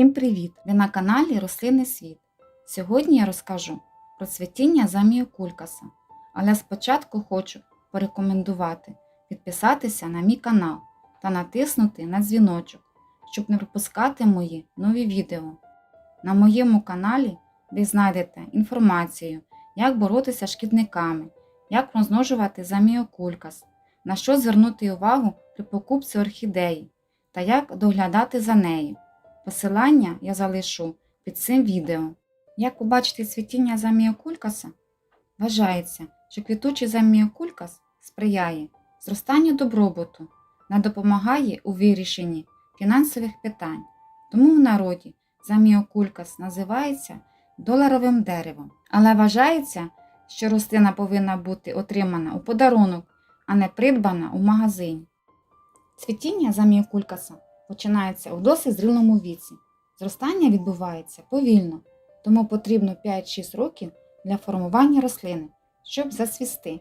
Всім привіт! Ви на каналі Рослинний світ. Сьогодні я розкажу про цвітіння заміокулькаса, але спочатку хочу порекомендувати підписатися на мій канал та натиснути на дзвіночок, щоб не пропускати мої нові відео. На моєму каналі ви знайдете інформацію, як боротися з шкідниками, як розмножувати заміокулькас, на що звернути увагу при покупці орхідеї та як доглядати за нею. Посилання я залишу під цим відео. Як побачити цвітіння заміокулькаса? Вважається, що квітучий заміокулькас сприяє зростанню добробуту, не допомагає у вирішенні фінансових питань. Тому в народі заміокулькас називається доларовим деревом. Але вважається, що рослина повинна бути отримана у подарунок, а не придбана у магазині. Цвітіння заміокулькаса починається у досить зрілому віці. Зростання відбувається повільно, тому потрібно 5-6 років для формування рослини, щоб засвісти.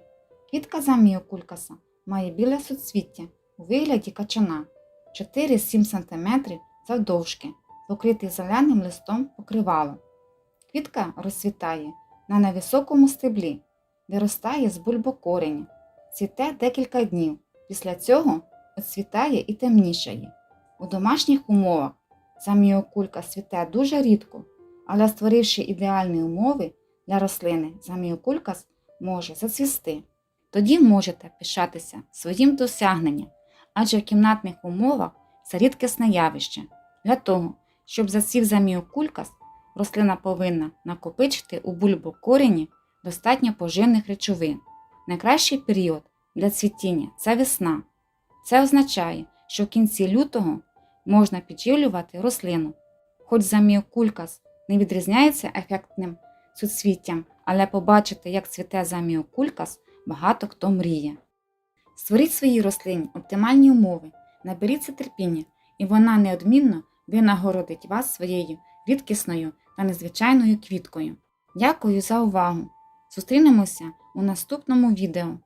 Квітка заміокулькаса має біле суцвіття у вигляді качана 4-7 см завдовжки, покритий зеленим листом покривало. Квітка розцвітає на невисокому стеблі, виростає з бульбокореня, цвіте декілька днів. Після цього оцвітає і темнішає. У домашніх умовах заміокулька цвіте дуже рідко, але створивши ідеальні умови для рослини, заміокулькас може зацвісти. Тоді можете пишатися своїм досягненням, адже в кімнатних умовах це рідкісне явище. Для того, щоб засів заміокулькас, рослина повинна накопичити у бульбокорені достатньо поживних речовин. Найкращий період для цвітіння це весна. Це означає, що в кінці лютого можна підживлювати рослину. Хоч заміокулькас не відрізняється ефектним суцвіттям, але побачити, як цвіте заміокулькас, багато хто мріє. Створіть своїй рослині оптимальні умови, наберіться терпіння, і вона неодмінно винагородить вас своєю рідкісною та незвичайною квіткою. Дякую за увагу! Зустрінемося у наступному відео.